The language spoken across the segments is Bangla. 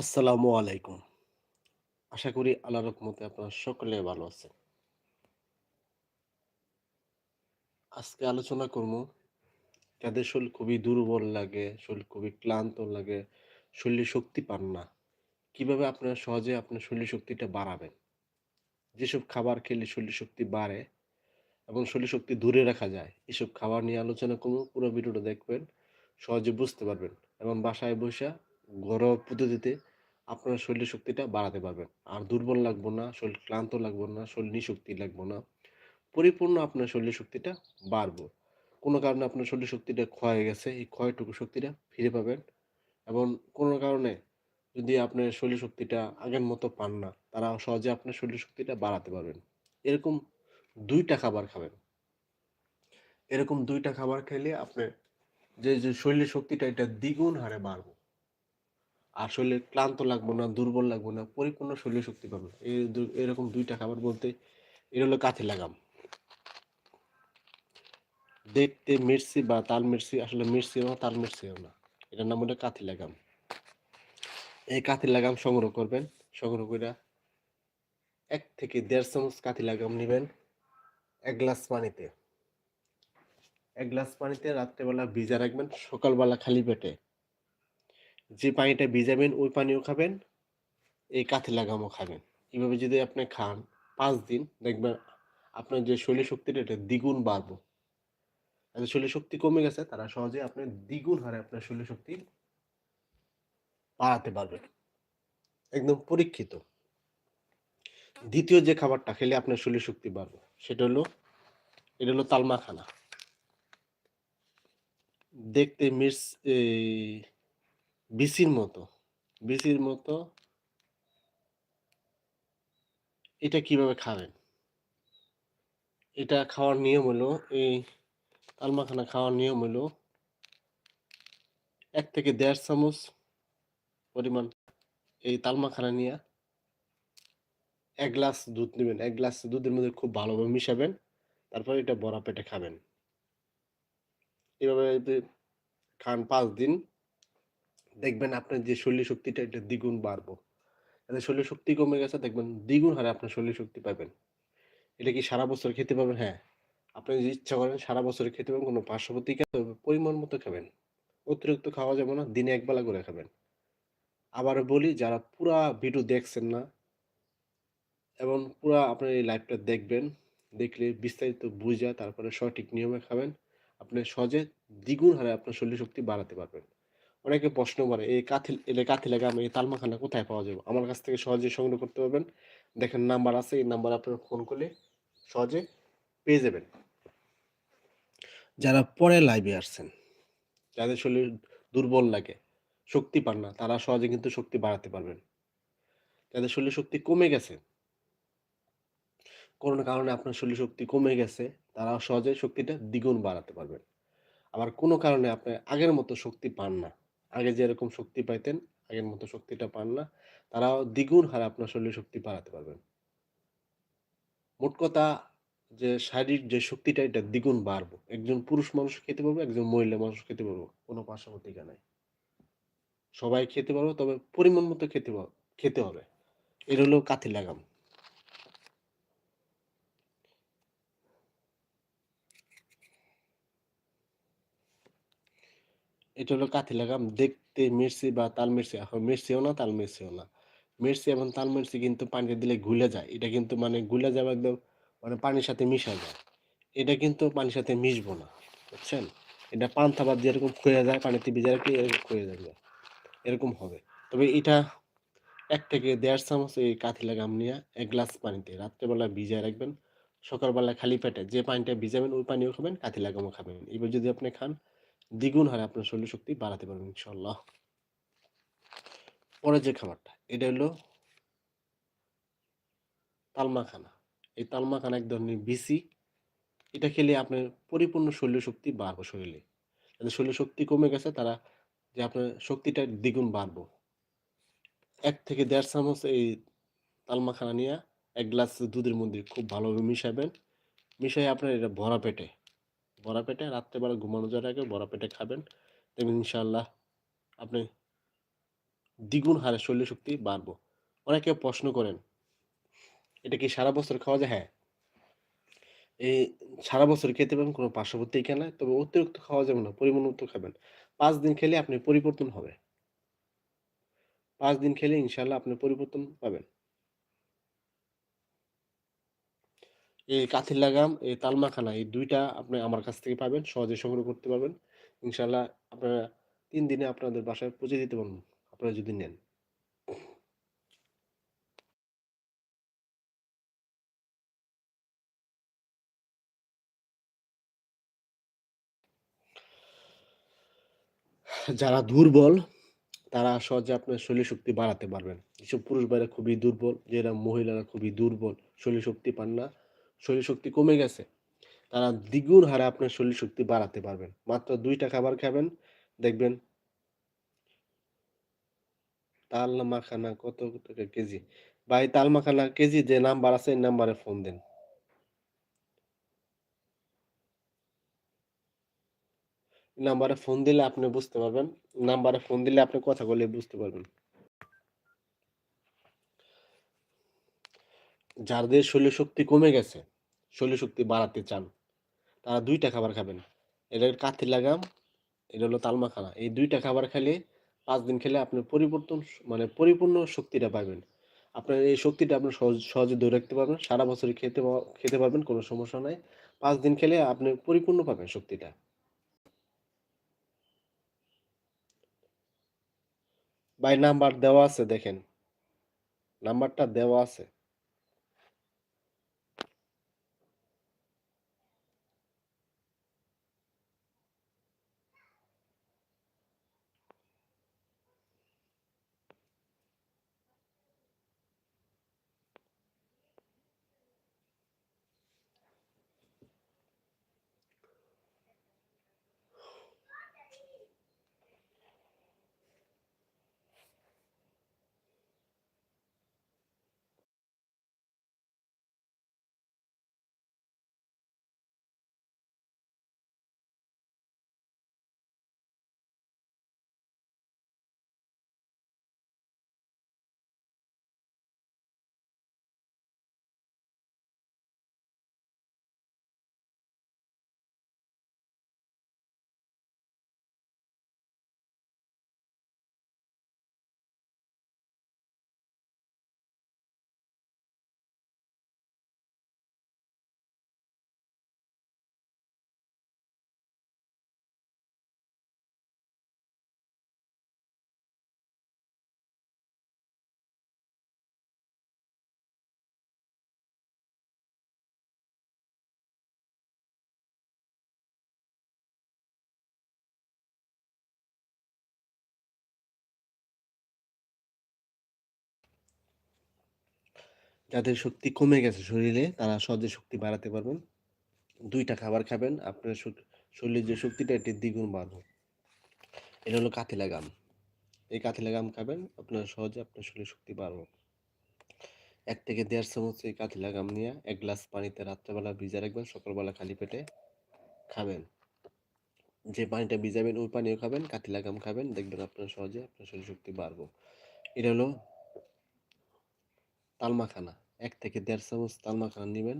আসসালামু আলাইকুম। আশা করি আল্লাহর রহমতে আপনারা সকলে ভালো আছেন। আজকে আলোচনা করব যাদের শরীর খুবই দুর্বল লাগে, শরীর খুবই ক্লান্ত লাগে, শরীরে শক্তি পান না। কীভাবে আপনারা সহজে আপনার শরীর শক্তিটা বাড়াবেন? যেসব খাবার খেলে শরীর শক্তি বাড়ে এবং শরীর শক্তি ধরে রাখা যায়, এসব খাবার নিয়ে আলোচনা করব। পুরো ভিডিওটা দেখবেন, সহজে বুঝতে পারবেন এবং বাসায় বইসা ঘরোয়া পদ্ধতিতে আপনার শরীরের শক্তিটা বাড়াতে পারবেন। আর দুর্বল লাগবো না, শরীর ক্লান্ত লাগবো না, শরীর নিশক্তি লাগবো না। পরিপূর্ণ আপনার শরীরের শক্তিটা বাড়বো। কোনো কারণে আপনার শরীর শক্তিটা ক্ষয় হয়ে গেছে, এই ক্ষয়টুকু শক্তিটা ফিরে পাবেন এবং কোনো কারণে যদি আপনার শরীর শক্তিটা আগের মতো পান না, তারা সহজে আপনার শরীর শক্তিটা বাড়াতে পারবেন। এরকম দুইটা খাবার খাবেন। এরকম দুইটা খাবার খেলে আপনার যে, যে শরীরের শক্তিটা এটা দ্বিগুণ হারে বাড়বো। আর শরীরে ক্লান্ত লাগবো না, দুর্বল লাগবো না, পরিপূর্ণ শরীরে শক্তি। এই এরকম দুইটা খাবার বলতে এটা হলো কাঠি লাগাম। দেখতে মির্চি বা তাল মির্চি আসলে মির্চিও না, তাল মির্চিও না। এটার নাম হলো কাঠি লাগাম। এই কাঠি লাগাম সংগ্রহ করবেন। সংগ্রহ করে এক থেকে দেড় চামচ কাঠি লাগাম নেবেন এক গ্লাস পানিতে। এক গ্লাস পানিতে রাত্রেবেলা ভিজা রাখবেন, সকালবেলা খালি পেটে। যে পানিটা ভিজাবেন ওই পানিও খাবেন, এই কাঠি লাগামও খাবেন। এভাবে যদি আপনি খান পাঁচ দিন দেখবেন আপনার যে শরীর শক্তিটা এটা দ্বিগুণ বাড়বো। যাদের শরীরে শক্তি কমে গেছে তারা সহজে আপনি দ্বিগুণ হারে আপনার শরীর শক্তি বাড়াতে পারবেন। একদম পরীক্ষিত। দ্বিতীয় যে খাবারটা খেলে আপনার শরীর শক্তি বাড়বে সেটা হলো এটা হলো তালমাখানা দেখতে মির্চ বিচির মতো, বিচির মতো এটা কীভাবে খাবেন? এটা খাওয়ার নিয়ম হলো এই তালমাখানা খাওয়ার নিয়ম হলো এক থেকে দেড় চামচ পরিমাণ এই তালমাখানা নিয়ে এক গ্লাস দুধ নিবেন। এক গ্লাস দুধের মধ্যে খুব ভালোভাবে মিশাবেন। তারপরে এটা ভরা পেটে খাবেন। এভাবে খান পাঁচ দিন দেখবেন আপনার যে শরীর শক্তিটা এটা দ্বিগুণ বাড়বো। যাদের শরীর শক্তি কমে গেছে দেখবেন দ্বিগুণ হারে আপনার শরীর শক্তি পাবেন। এটা কি সারা বছর খেতে পাবেন হ্যাঁ। আপনি যদি ইচ্ছা করেন সারা বছর খেতে পাবেন কোনো পার্শ্ব প্রতিক্রিয়া হবে পরিমাণ মতো খাবেন। অতিরিক্ত খাওয়া যাবে না, দিনে ১ বেলা করে খাবেন। আবার বলি যারা পুরা ভিডিও দেখছেন না এবং পুরা আপনার এই লাইভটা দেখবেন, দেখলে বিস্তারিত বুঝা তারপরে সঠিক নিয়মে খাবেন। আপনি সহজে দ্বিগুণ হারে আপনার শরীর শক্তি বাড়াতে পারবেন। অনেকে প্রশ্ন করে এই কাথি এটা কাথি লাগাম এই তালমাখানা কোথায় পাওয়া যাবে? আমার কাছ থেকে সহজে সংগ্রহ করতে পারবেন। দেখেন নাম্বার আছে এই নাম্বারে আপনারা ফোন করলে সহজে পেয়ে যাবেন। যারা পরে লাইভে আসছেন, যাদের শরীর দুর্বল লাগে, শক্তি পান না তারা সহজে কিন্তু শক্তি বাড়াতে পারবেন। যাদের শরীরে শক্তি কমে গেছে কোনো কারণে আপনার শরীর শক্তি কমে গেছে, তারা সহজে শক্তিটা দ্বিগুণ বাড়াতে পারবেন। আবার কোনো কারণে আপনি আগের মতো শক্তি পান না। আগে যেরকম শক্তি পাইতেন, আগের মতো শক্তিটা পান না। তারাও দ্বিগুণ হারে আপনার শরীরে শক্তি বাড়াতে পারবেন। মোট কথা যে শারীরিক যে শক্তিটা এটা দ্বিগুণ বাড়বো। একজন পুরুষ মানুষ খেতে পারবে, একজন মহিলা মানুষ খেতে পারব। কোনো পার্শ্ববর্তীকা নাই। সবাই খেতে পারব তবে পরিমাণ মতো খেতে খেতে হবে। এটা হলো কাঠি লাগাম। এটা হলো কাঠি লাগাম। দেখতে মির্চি বা তাল মির্চি, এখন মির্চিও না, তাল মির্চিও না। মির্চি এবং তাল মির্চি কিন্তু পানিতে দিলে গুলে যায়। এটা কিন্তু মানে গুলে যাবে একদম মানে পানির সাথে মিশা যায়। এটা কিন্তু পানির সাথে মিশবো না। বুঝছেন? এটা পান্তা ভাত যেরকম ক্ষয়ে যায় পানিতে ভিজে রাখলে এরকম ক্ষয়ে যাবে। এরকম হবে। তবে এটা এক থেকে দেড় চামচ এই কাঠি লাগাম নিয়ে এক গ্লাস পানিতে রাত্রেবেলা ভিজায় রাখবেন। সকালবেলা খালি পেটে যে পানিটা ভিজাবেন ওই পানিও খাবেন, কাঠি লাগামও খাবেন। এবার যদি আপনি খান দ্বিগুণ হারে আপনার শরীর শক্তি বাড়াতে পারবেন ইনশাআল্লাহ। পরের যে খাবারটা এটা হলো তালমাখানা। এই তালমাখানা এক ধরনের বিসি এটা খেলে আপনার পরিপূর্ণ শরীর শক্তি বাড়বে শরীরে। যাদের শরীরে শক্তি কমে গেছে তারা যে আপনার শক্তিটা দ্বিগুণ বাড়বো। এক থেকে দেড় চামচ এই তালমাখানা নিয়ে এক গ্লাস দুধের মধ্যে খুব ভালোভাবে মিশাবেন। মিশাইয়া আপনার এটা ভরা পেটে, ভরা পেটে রাত্রেবেলা ঘুমানো যাওয়ার আগে ভরা পেটে খাবেন। দেখবেন ইনশাল্লাহ আপনি দ্বিগুণ হারে শরীর শক্তি বাড়বো। অনেকে প্রশ্ন করেন, এটা কি সারা বছর খাওয়া যায়? হ্যাঁ। এই সারা বছর খেতে পারেন কোনো পার্শ্ববর্তী নাই। তবে অতিরিক্ত খাওয়া যাবে না, পরিমাণ মতো খাবেন। পাঁচ দিন খেলে আপনি পরিবর্তন হবে। পাঁচ দিন খেলে ইনশাল্লাহ আপনি পরিবর্তন পাবেন। এই কাঠি লাগাম, এই তালমাখানা এই দুইটা আপনি আমার কাছ থেকে পাবেন। সহজে সংগ্রহ করতে পারবেন। ইনশাআল্লাহ আপনারা তিন দিনে আপনাদের বাসায় পৌঁছে দিতে পারবেন আপনারা যদি নেন। যারা দুর্বল তারা সহজে আপনার শরীর শক্তি বাড়াতে পারবেন। যেসব পুরুষ ভাইরা খুবই দুর্বল, যেরা মহিলারা খুবই দুর্বল, শরীর শক্তি পান না, শরীর শক্তি কমে গেছে। তারা দ্বিগুণ হারে আপনার শরীর শক্তি বাড়াতে পারবেন। মাত্র দুইটা খাবার খাবেন, দেখবেন তাল মাখানা কত টাকা কেজি? ভাই তাল মাখানা কেজি যে নাম্বার আছে এই নাম্বারে ফোন দেন। নাম্বারে ফোন দিলে আপনি বুঝতে পারবেন। নাম্বারে ফোন দিলে আপনি কথা বলে বুঝতে পারবেন। যাদের শরীর শক্তি কমে গেছে, শক্তি বাড়াতে চান, তারা দুইটা খাবার খাবেন। এটা কাঠি লাগাম, এটা হলো তালমাখানা। এই দুইটা খাবার খেলে পাঁচ দিন খেলে আপনি পরিবর্তন মানে পরিপূর্ণ শক্তিটা পাবেন। আপনার এই শক্তিটা আপনি সহজ সহজে ধরে রাখতে পারবেন। সারা বছরই খেতে খেতে পারবেন, কোনো সমস্যা নাই। পাঁচ দিন খেলে আপনি পরিপূর্ণ পাবেন শক্তিটা। ভাই নাম্বার দেওয়া আছে দেখেন। নাম্বারটা দেওয়া আছে। যাদের শক্তি কমে গেছে শরীরে তারা সহজে শক্তি বাড়াতে পারবেন। দুইটা খাবার খাবেন আপনার শরীরের যে শক্তিটা এটি দ্বিগুণ বাড়বে। এটা হলো কাতিলা গাম। এই কাতিলা গাম খাবেন আপনার সহজে আপনার শরীরে শক্তি বাড়বে। এক থেকে দেড় চামচ এই কাতিলা গাম নিয়ে এক গ্লাস পানিতে রাত্রেবেলা ভিজায় রাখবেন, সকালবেলা খালি পেটে খাবেন। যে পানিটা ভিজাবেন ওই পানিও খাবেন, কাতিলা গাম খাবেন। দেখবেন আপনার সহজে আপনার শরীরে শক্তি বাড়বে। এটা হলো তালমাখানা। এক থেকে দেড় চামচ তালমাখানা নেবেন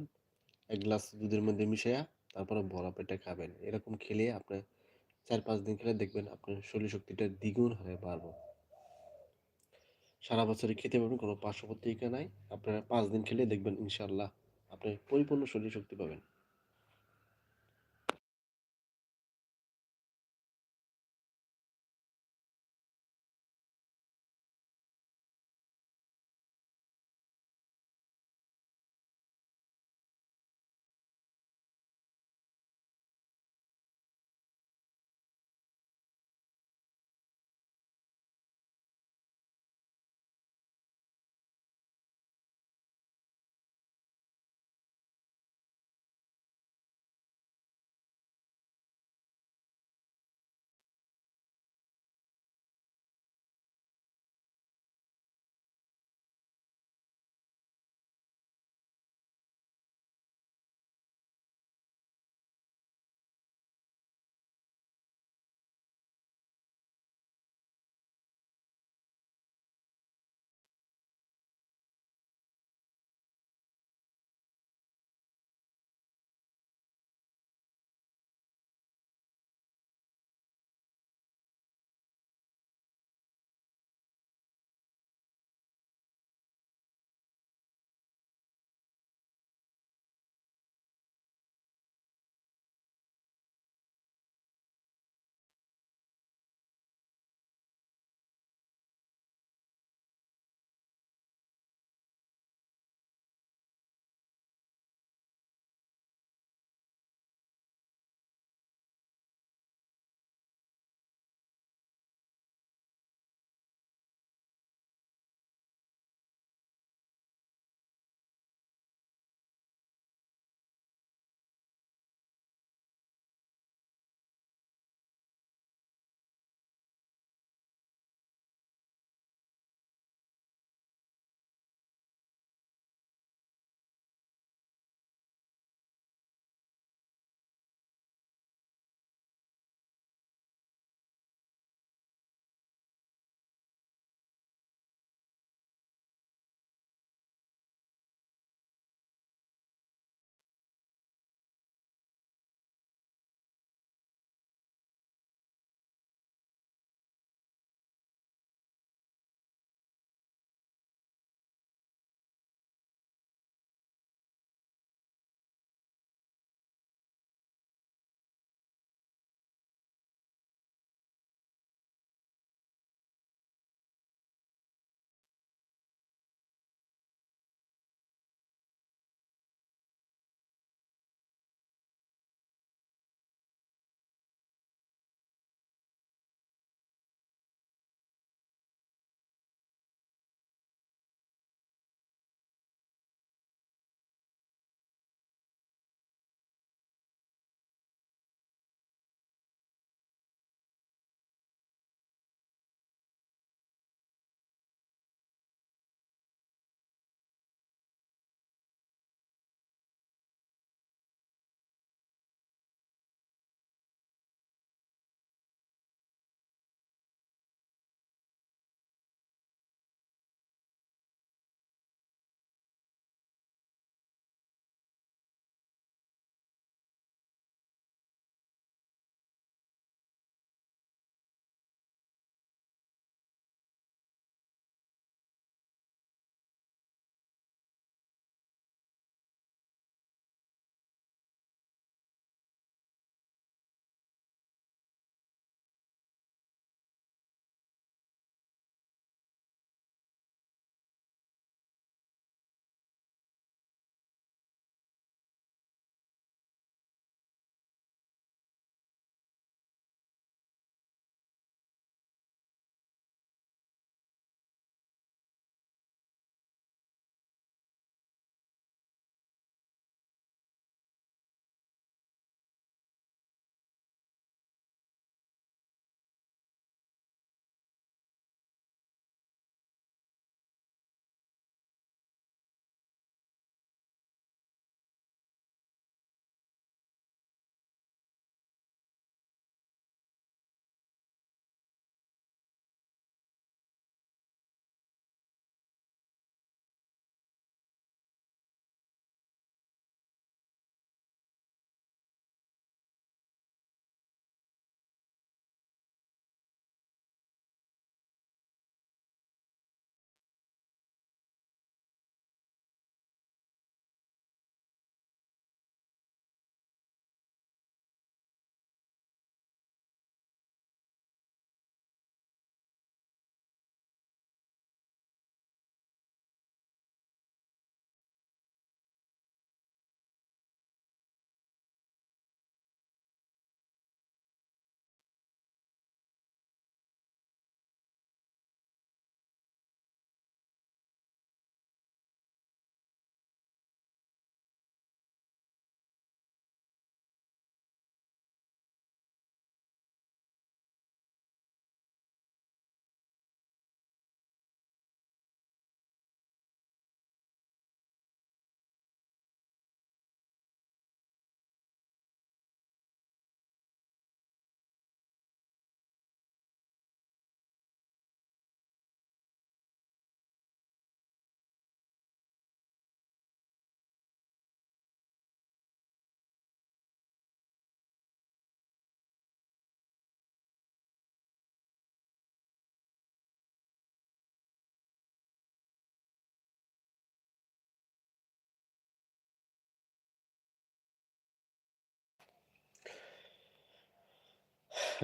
এক গ্লাস দুধের মধ্যে মিশাইয়া তারপরে ভরা পেটে খাবেন। এরকম খেলে আপনার ৪-৫ দিন খেলে দেখবেন আপনার শরীর শক্তিটা দ্বিগুণ হারে বাড়বে। সারা বছরে খেতে পারবেন, কোনো পার্শ্ব প্রতিক্রিয়া নাই। আপনারা পাঁচ দিন খেলে দেখবেন ইনশাল্লাহ আপনি পরিপূর্ণ শরীর শক্তি পাবেন।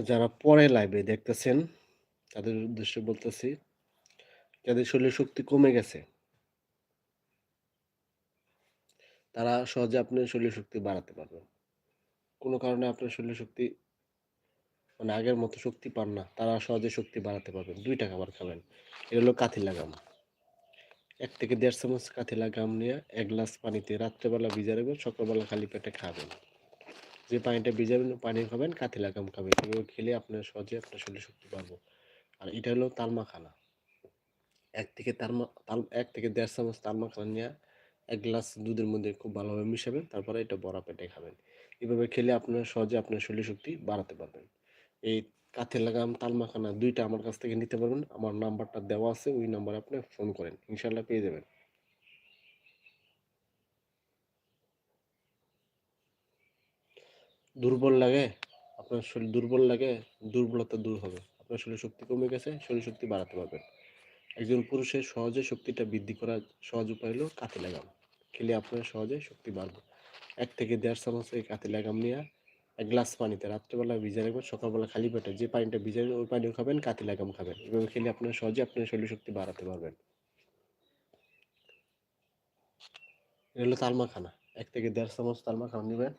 যারা পরে লাইভে দেখতেছেন, তাদের উদ্দেশ্যে বলতেছি, যাদের শরীরের শক্তি কমে গেছে, তারা সহজে আপনার শরীরের শক্তি বাড়াতে পারবেন। কোনো কারণে আপনার শরীরের শক্তি মানে আগের মতো শক্তি পান না, তারা সহজে শক্তি বাড়াতে পারবেন। দুইটা খাবার খাবেন। এটা হলো কাথিলা গাম এক থেকে দেড় চামচ কাথিলা গাম নিয়ে এক গ্লাস পানিতে রাত্রেবেলা ভিজা রাখবেন, সকালবেলা খালি পেটে খাবেন। যে পানিটা ভিজাবেন, পানি খাবেন কাথিলা গাম খাবেন। এগুলো খেলে আপনার সহজে আপনার শরীরে শক্তি পারব আর এটা হলো তালমা খানা এক থেকে তালমা তাল এক থেকে দেড় চামচ তালমা খানা নিয়ে এক গ্লাস দুধের মধ্যে খুব ভালোভাবে মিশাবেন, তারপরে এটা বড়া পেটে খাবেন। এভাবে খেলে আপনার সহজে আপনার শরীর শক্তি বাড়াতে পারবেন। এই কাথে লাগাম তালমাখানা দুইটা আমার কাছ থেকে নিতে পারবেন। আমার নাম্বারটা দেওয়া আছে, ওই নাম্বারে আপনি ফোন করেন। ইনশাল্লাহ পেয়ে যাবেন। দুর্বল লাগে, আপনার শরীর দুর্বল লাগে, দুর্বলতা দূর হবে। আপনার শরীর শক্তি কমে গেছে শরীর শক্তি বাড়াতে পারবেন। একজন পুরুষের সহজে শক্তিটা বৃদ্ধি করার সহজ উপায় হলো কাতে লাগাম। খেলে আপনার সহজে শক্তি বাড়বে। এক থেকে দেড় চামচ এই কাতে লাগাম নিয়ে এক গ্লাস পানিতে রাত্রেবেলা ভিজে রাখবেন, সকালবেলা খালি পেটে যে পানিটা ভিজে ওই পানিও খাবেন কাতি লাগাম খাবেন। এভাবে খেলে আপনার সহজে আপনার শরীর শক্তি বাড়াতে পারবেন। এটা হলো তালমা খানা এক থেকে দেড় চামচ তালমা খানা নেবেন।